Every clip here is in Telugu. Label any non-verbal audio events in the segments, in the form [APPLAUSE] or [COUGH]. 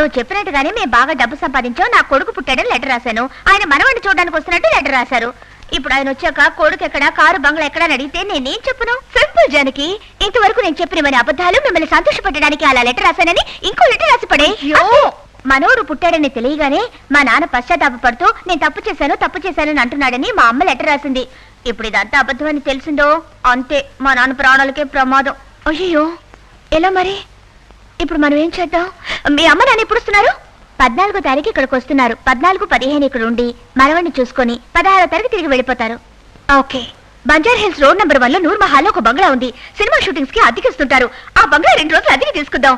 నువ్వు చెప్పినట్టుగానే మేము బాగా డబ్బు సంపాదించాం నా కొడుకు పుట్టాడని లెటర్ రాశాను. ఆయన మనవడిని చూడడానికి వస్తున్నట్టు లెటర్ రాశారు. ఇప్పుడు ఆయన వచ్చాక కొడుకు ఎక్కడ కారు బంగ్లా ఎక్కడ అని అడిగితే నేనేం చెప్పును? సింపుల్ జానకి. ఇంతవరకు నేను చెప్పిన మన అబద్ధాలు మిమ్మల్ని సంతోషపెట్టడానికి అలా లెటర్ రాశానని ఇంకో లెటర్ రాసి పడే మనోడు పుట్టాడని తెలియగానే మా నాన్న పశ్చాత్తాపడుతూ నేను తప్పు చేశాను తప్పు చేశానని అంటున్నాడని మా అమ్మ లెటర్ రాసింది. ఇప్పుడు ఇదంతా అబద్ధమని తెలిసిందో? అంతే. మా నాన్న ప్రాణాలకే ప్రమాదం. అయ్యో ఎలా మరి? ఇప్పుడు మనం ఏం చేద్దాం? మీ అమ్మ నాన్న ఎప్పుడు వస్తున్నారు? పద్నాలుగో తారీఖు ఇక్కడికి వస్తున్నారు. పద్నాలుగు పదిహేను ఇక్కడ ఉండి మనవణ్ణి చూసుకొని పదహారో తారీఖు తిరిగి వెళ్ళిపోతారు. Okay. Banjara hills road number వన్లో నూర్ మహాల్లో ఒక బంగ్లా ఉంది. సినిమా షూటింగ్స్కి అద్దెకిస్తుంటారు ఆ బంగ్లా రెండు రోజులు అద్దెకి తీసుకుందాం.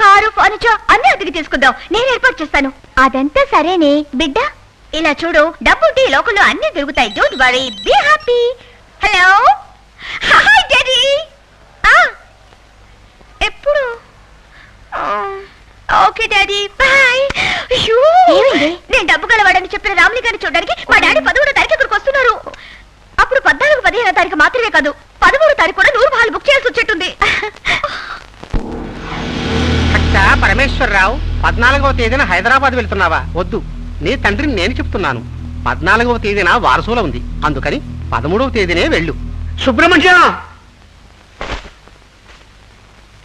కారు ఫర్నిచర్ అన్ని అద్దెకి తీసుకుందాం. నేను ఏర్పాటు చేస్తాను. అదంతా సరేనే. బిడ్డ ఇలా చూడు డబ్బు ఉంటే ఈ లోకంలో అన్ని దొరుకుతాయి. Don't worry be happy hello hi daddy ఎప్పుడు? ఓకే డాడీ బాయ్ అయ్యో నేను డబ్బు గలవాడని చెప్పిన రాముని గారిని చూడడానికి మా డాడీ పదమూడో తారీఖు ఇక్కడికి వస్తున్నారు. అప్పుడు పద్నాలుగు పదిహేనో తారీఖు మాత్రమే కాదు పదమూడో తారీఖు కూడా నూరు బాల్ బుక్ చేయాల్సి వచ్చేట్టుంది. అచ్చా పరమేశ్వరరావు పద్నాలుగవ తేదీన హైదరాబాద్ వెళ్తున్నావా? వద్దు. నీ తండ్రిని నేను చెప్తున్నాను. పద్నాలుగవ తేదీన వారసుల ఉంది. అందుకని పదమూడవ తేదీనే వెళ్ళు. సుబ్రహ్మణ్యం!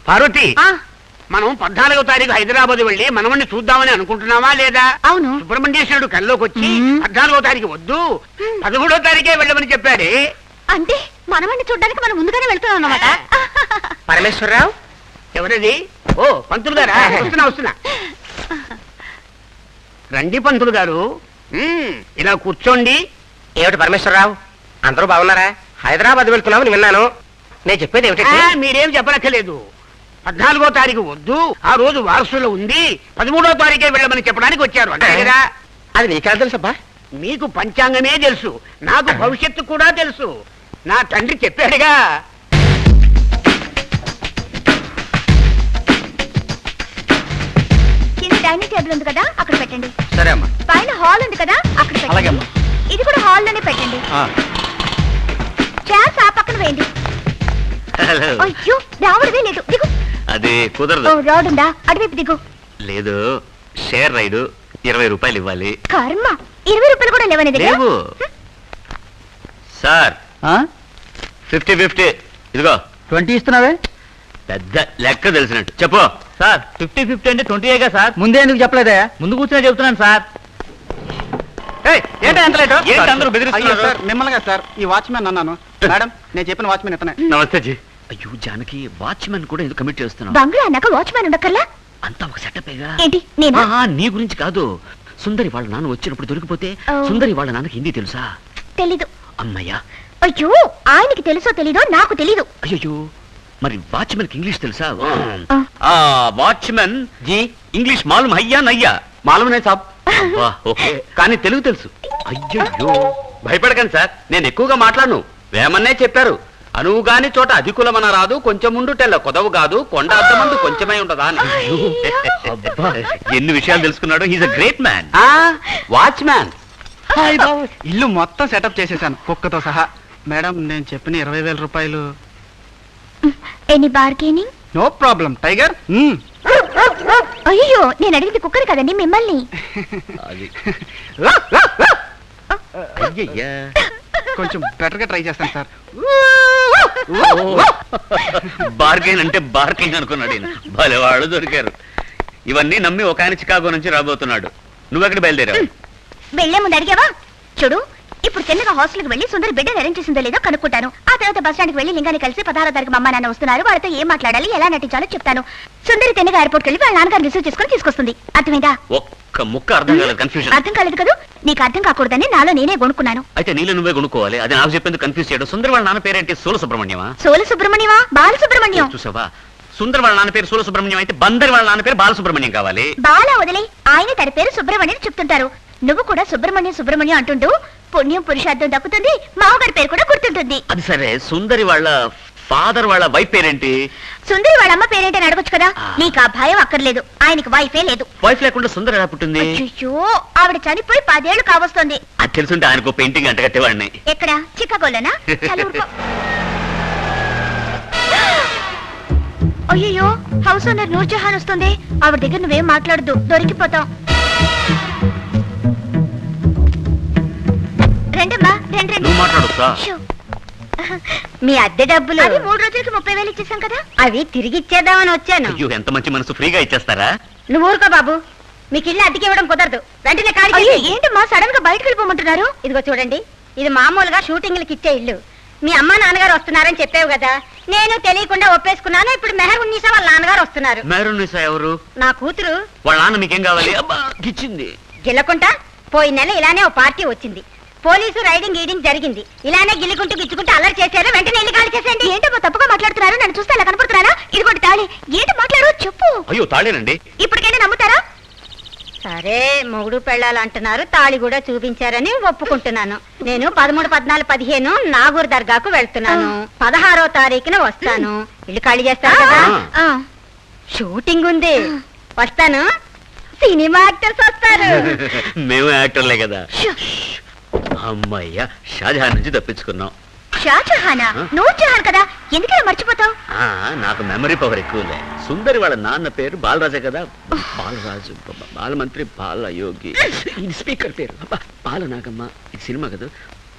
పార్వతి! ఆ, మనం పద్నాలుగో తారీఖు హైదరాబాద్ వెళ్ళి మనవణ్ణి చూద్దామని అనుకుంటున్నావా లేదా? అవును. సుబ్రహ్మణ్యేశ్వరుడు కల్లోకి వచ్చి. పద్నాలుగో తారీఖు వద్దు పదమూడో తారీఖే వెళ్ళమని చెప్పాడే. అంటే మనమని చూడడానికి మనం ముందుగానే వెళ్తున్నాం అన్నమాట. పరమేశ్వరరావు ఎవరది? ఓ పంతులు గారా? వస్తున్నా వస్తున్నా. రండి పంతులు గారు. ఇలా కూర్చోండి. ఏమిటి పరమేశ్వరరావు? అందరూ బాగున్నారా? హైదరాబాద్ వెళ్తున్నామని విన్నాను. నేను చెప్పేది ఆ, ఏమిటంటే మీరేం చెప్పనక్కర్లేదు. పద్నాలుగో తారీఖు వద్దు ఆ రోజు వారసులో ఉంది పదమూడో తారీఖే వెళ్ళమని చెప్పడానికి వచ్చారు. అంతే కదా? అది నీకెలా తెలుసబ్బా మీకు పంచాంగమే తెలుసు నాకు భవిష్యత్తు కూడా తెలుసు. నా తండ్రి చెప్పాడుగా. కింద డైనింగ్ టేబుల్ ఉంది కదా అక్కడ పెట్టండి. సరే అమ్మా. పైన హాల్ ఉంది కదా అక్కడ అలాగే పెట్టండి అమ్మా. ఇది కూడా హాల్లోనే పెట్టండి చైర్స్ ఆ పక్కన వేయండి. హలో. అయ్యో రావడమే లేదు. దిగు ఓ కుదరదు అటువైపు దిగు. లేదు. షేర్ రైడు ఇరవై రూపాయలు ఇవ్వాలి. కర్మ. ఇరవై రూపాయలు కూడా లేవని లేవు. సార్. Fifty fifty. ఇదిగో. ట్వంటీ ఇస్తున్నావే? పెద్ద లెక్క తెలిసినట్టు. చెప్పు. సార్ ఫిఫ్టీ ఫిఫ్టీ అంటే ట్వంటీగా సార్? ముందే ఎందుకు చెప్పలేదా? ముందు కూర్చొని చెప్తున్నాను సార్, మిమ్మల్ని సార్. ఈ వాచ్మెన్ అన్నాను. మేడం నేను చెప్పిన వాచ్మెన్ ఇతనే. నమస్తే జీ. అయ్యో జానకి వాచ్మెన్ కూడా ఎందుకు కమిట్ చేస్తున్నావు? బంగ్లా అన్నాక వాచ్మ్యాన్ ఉండక్కర్లా? అంతా ఒక సెటప్పేగా ఏంటి నేనా? ఆహా, నీ గురించి కాదు. సుందరి వాళ్ళ నాన్న వచ్చినప్పుడు దొరికిపోతే ఓ. సుందరి వాళ్ళ నాన్నకి హిందీ తెలుసా? తెలీదు. అమ్మయ్యా. అయ్యో ఆయనకి తెలుసో తెలీదో నాకు తెలీదు. అయ్యో మరి వాచ్మెన్ ఇంగ్లీష్ తెలుసా? ఆ. ఆ వాచ్మెన్ జీ ఇంగ్లీష్ మాలూమ్ అయ్యా నయ్యా. మాలూమే సాబ్. అబ్బా, ఓకే. కానీ తెలుగు తెలుసు. అయ్యయ్యో. భయపడకండి సార్ నేను ఎక్కువగా మాట్లాడను. వేమన్నే చెప్పారు. అనువు గాని చోట అధికులమన రాదు కొంచెం ఉండుటెల్ల కొదవు కాదు కొండ అద్దమందు కొంచెమై ఉండదా అని. ఎన్ని విషయాలు తెలుసుకున్నాడు. He's a great man watchman. ఇల్లు మొత్తం సెటప్ చేసేసాను కుక్కతో సహా. మేడం నేను చెప్పిన ఇరవై వేల రూపాయలు. Any bargaining? No problem tiger. అయ్యో నేను అడిగింది కుక్కర్ కదండి మిమ్మల్ని. కొంచెం బెటర్గా ట్రై చేస్తాను సార్. బార్గెన్ అంటే బార్గెన్ అనుకున్నాడు ఈయన. భలే వాళ్ళు దొరికారు. ఇవన్నీ నమ్మి ఒక ఆయన చికాగో నుంచి రాబోతున్నాడు. నువ్వెక్కడ బయలుదేరావు? వెళ్ళే ముందు అడిగావా? చూడు ఇప్పుడు చిన్నగా హాస్టల్కి వెళ్ళి సుందరి బిడ్డ అరేంజ్ చేసిందో లేదో కనుక్కుంటాను. ఆ తర్వాత బస్ స్టాండ్కి వెళ్ళి లింగాన్ని కలిసి పదహారో తారీఖు మా అమ్మ నాన్న వస్తున్నారు. వాళ్ళతో ఏం మాట్లాడాలి ఎలా నటించాలో చెప్తాను. సుందరి తెన్నగా ఎయిర్పోర్ట్ వెళ్ళి వాళ్ళ నాన్నగారు రిసీవ్ చేసుకుని తీసుకొస్తుంది. అర్థమైందా? ఒక్క ముక్క అర్థం కాలేదు కన్ఫ్యూజన్ అర్థం కాలేదు కదా? నీకు అర్థం కాకూడదని నాలో నేనే కొనుక్కున్నాను అయితే నీళ్ళు నువ్వే కొనుక్కోవాలి అది నాకు చెప్పేందుకు కన్ఫ్యూజ్ చేయడం. సుందర్ వాళ్ళ నాన్న పేరేంటి? సూల సుబ్రహ్మణ్యమా సోల సుబ్రహ్మణ్యమా బాల సుబ్రహ్మణ్యం చూసావా? సుందర్ వాళ్ళ నాన్న పేరు సూల సుబ్రహ్మణ్యం అయితే బందర్ వాళ్ళ నాన్న పేరు బాలసుబ్రహ్మణ్యం కావాలి. బాల వదిలే ఆయన తన పేరు సుబ్రహ్మణ్యం చెప్తుంటారు. నువ్వు కూడా సుబ్రహ్మణ్యం సుబ్రహ్మణ్యం అంటుంటూ పుణ్యం పురుషార్థం దక్కుతుంది మామగారి పేరు కూడా గుర్తుంటుంది. అది సరే సుందరి వాళ్ళ ఫాదర్ వాళ్ళ వైఫ్ పేరేంటి? సుందరి వాళ్ళ అమ్మ పేరేంటని అడగొచ్చు కదా? నీకు ఆ భయం అక్కర్లేదు ఆయనకి వైఫే లేదు. వైఫ్ లేకుండా సుందరి ఎలా పుట్టింది? అయ్యో ఆవిడ చనిపోయి పదేళ్ళు కావస్తుంది. అది తెలుసుంటే ఆయనకు పెయింటింగ్ అంట కట్టేవాడిని ఎక్కడ? చిక్కగోళ్ళనా [LAUGHS] అయ్యో హౌస్ ఓనర్ నూర్జహాన్ వస్తుంది. ఆవిడ దగ్గర నువ్వేం మాట్లాడద్దు దొరికిపోతాం రండి రండి నువ్వు మాట్లాడుతా షూ. మీ అద్దె డబ్బులు. అది మూడు రోజులకి ముప్పై వేలు ఇచ్చేసాం కదా. అవి తిరిగి ఇచ్చేద్దామని వచ్చాను. అయ్యో ఎంత మంచి మనసు ఫ్రీగా ఇచ్చేస్తారా? నువ్వు ఊరుకో బాబు. మీకు ఇల్లు అద్దెకి ఇవ్వడం కుదరదు. వెంటనే ఖాళీ అయ్యో చేసి ఏంటమ్మా సడన్గా బయటకు వెళ్ళిపోమంటున్నారు? ఇదిగో చూడండి. ఇది మామూలుగా షూటింగ్లకి ఇచ్చే ఇల్లు. మీ అమ్మ నాన్నగారు వస్తున్నారని చెప్పావు కదా. నేను తెలియకుండా ఒప్పేసుకున్నాను. ఇప్పుడు మెహర్ ఉన్నీసా వాళ్ళ నాన్నగారు వస్తున్నారు. మేరునిసా ఎవరు? నా కూతురు. వాళ్ళ నాన్న మీకేం కావాలి? అబ్బా గిచ్చింది. గిల్లకుంటా పోయిన నెల ఇలానే ఓ పార్టీ వచ్చింది. పోలీసు రైడింగ్ గీడింగ్ జరిగింది. ఇలానే గిల్లుకుంటూ గిచ్చుకుంటూ అల్లరి చేశారు. వెంటనే ఇల్లు ఖాళీ చేసేయండి. ఏంటమ్మా తప్పుగా మాట్లాడుతున్నారు? నన్ను చూస్తే అలా కనపడుతున్నారా? ఇదిగోటి తాళి. ఏంటి మాట్లాడు చెప్పు. అయ్యో తాళేనండి. ఇప్పటికైనా నమ్ముతారా? సరే మొగుడు పెళ్ళాలు అంటున్నారు. తాళి కూడా చూపించారని ఒప్పుకుంటున్నాను. నేను పదమూడు పద్నాలుగు పదిహేను నాగూర్ దర్గాకు వెళ్తున్నాను. పదహారో తారీఖున వస్తాను. ఇల్లు ఖాళీ చేస్తారు కదా? షూటింగ్ ఉంది. వస్తాను. సినిమా యాక్టర్స్ వస్తారు. [LAUGHS] మేము యాక్టర్లే కదా. అమ్మయ్యా షాజహాన్ నుంచి తప్పించుకున్నాం. షాజహానా? నూర్జహాన్ కదా? ఎందుకలా మర్చిపోతావు? ఆ, నాకు మెమరీ పవర్ ఎక్కువలే. సుందరి వాళ్ళ నాన్న పేరు బాలరాజే కదా? బాలరాజు బ- బాలమంత్రి బాలయోగి. ఇది స్పీకర్ పేరు. అబ్బా, బాలనాగమ్మ. ఇది సినిమా కదా?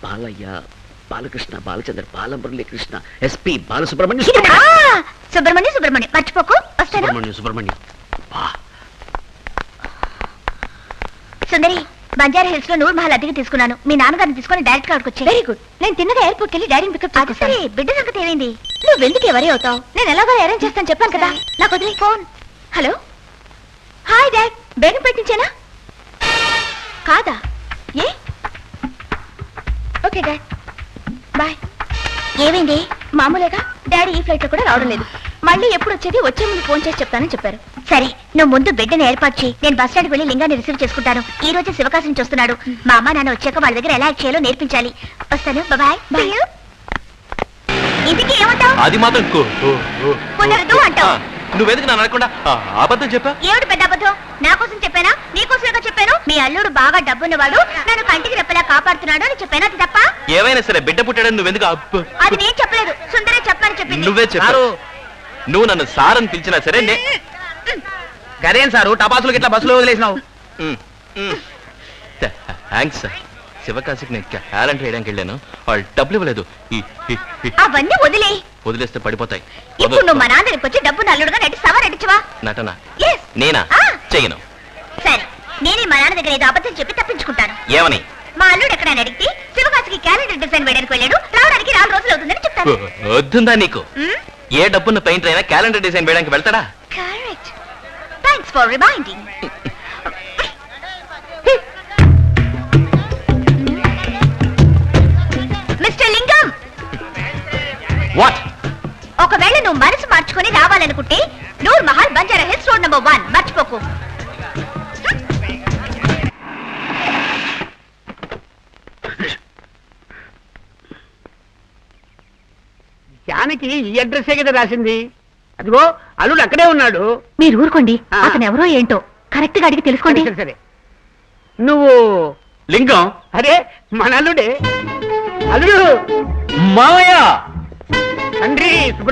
బాలయ్య బాలకృష్ణ బాలచంద్ర బాలమురళీ కృష్ణ ఎస్పి బాలసుబ్రహ్మణ్యం ఆ, సుబ్రహ్మణ్యం. సుబ్రహ్మణ్యం సుబ్రహ్మణ్యం. మర్చిపోకు. వస్తాను. సుబ్రహ్మణ్యం సుబ్రహ్మణ్యం. సుందరి బంజారా హిల్స్లో నూర్ మహల్ అద్దెకి తీసుకున్నాను. మీ నాన్నగారిని తీసుకొని డైరెక్ట్గా వచ్చి వెరీ గుడ్. నేను తిన్నగా ఎయిర్పోర్ట్ వెళ్ళి డాడీని పికప్ అది సరే బిడ్డ సంగతి ఏమైంది? నువ్వు ఎందుకు ఎవరి అవుతావు? నేను ఎలాగో అరేంజ్ చేస్తాను చెప్పాను కదా. నాకు వదిలే. Phone. Hello? Hi dad. Begum పెట్టించానా కాదా? ఏ? Okay dad. బాయ్. ఏమైంది? మామూలుగా డాడీ ఈ ఫ్లైట్లో కూడా రావడం లేదు. మళ్ళీ ఎప్పుడు వచ్చేది? వచ్చే ముందు ఫోన్ చేసి చెప్తానని చెప్పారు. సరే నువ్వు ముందు బిడ్డని ఏర్పాటు చేయి. నేను బస్ స్టాండ్కి వెళ్ళి లింగాన్ని రిసీవ్ చేసుకుంటాను. ఈ రోజు శివకాశి నుంచి వస్తున్నాడు మా అమ్మ నాన్న వచ్చాక వాళ్ళ దగ్గర ఎలా యాక్ట్ చేయాలో నేర్పించాలి. వస్తాను. బాయ్. బాయ్. ఇంటికి ఏమంటావు? అది మాత్రం కు- కు- కు- కుదరదు అంటావు. నువ్వెందుకు నన్ను అనకుండా? ఆ, అబద్ధం చెప్పా? ఏమిటి పెద్ద అబద్ధం? నా కోసం చెప్పానా? నీ కోసమేగా చెప్పాను? మీ అల్లుడు బాగా డబ్బున్నవాడు. నన్ను కంటికి రెప్పలా కాపాడుతున్నాడు అని చెప్పాను. అది తప్ప? ఏమైనా సరే బిడ్డ పుట్టాడని నువ్వెందుకు అబ్బ- అది నేను చెప్పలేదు. సుందరే చెప్పని చెప్పింది. నువ్వే చెప్పారు నువ్వు నన్ను సార్ అని పిలిచినా సరే నే- గదేం సారు? టపాసులు ఇట్లా బస్సులో వదిలేసినావు. Thanks sir. శివకాశికి నేను క్యాలెండర్ వేయడానికి వెళ్ళాను. వాళ్ళు డబ్బులు ఇవ్వలేదు. అవన్నీ వదిలే. వదిలేస్తే పడిపోతాయి. ఇప్పుడు నువ్వు మా నాన్న దగ్గరికి వచ్చి డబ్బు నల్లుడుగా నటిస్తావా నటించవా నటన? ఎస్ నేనా? ఆ. చెయ్యను. సరే నేనే మా నాన్న దగ్గర ఏదో అబద్ధం చెప్పి తప్పించుకుంటాను. ఏమని? మా అల్లుడు ఎక్కడ అడిగితే శివకాశికి క్యాలెండర్ డిజైన్ వేయడానికి వెళ్ళాడు. రావడానికి నాలుగు రోజులు అవుతుందని చెప్తాను. వద్దుందా నీకు? ఏ డబ్బున్న పెయింటర్ అయినా క్యాలెండర్ డిజైన్ వేయడానికి వెళ్తాడా? Thanks for reminding mister Lingam what ఒకవేళ నువ్వు మనసు మార్చుకొని రావాలనుకుంటే Noor Mahal Banjara hills road number one. మర్చిపోకు. జానకి ఈ అడ్రస్సే కదా రాసింది? అదిగో అల్లుడు అక్కడే ఉన్నాడు. మీరు ఊరుకోండి. ఆ. అతను ఎవరో ఏంటో కరెక్ట్గా అడిగి తెలుసుకోండి. సరే సరే నువ్వు లింగం? అరే మన అల్లుడే. అల్లుడు! మావయ్య తండ్రి సుబ్రహ్మణ్యం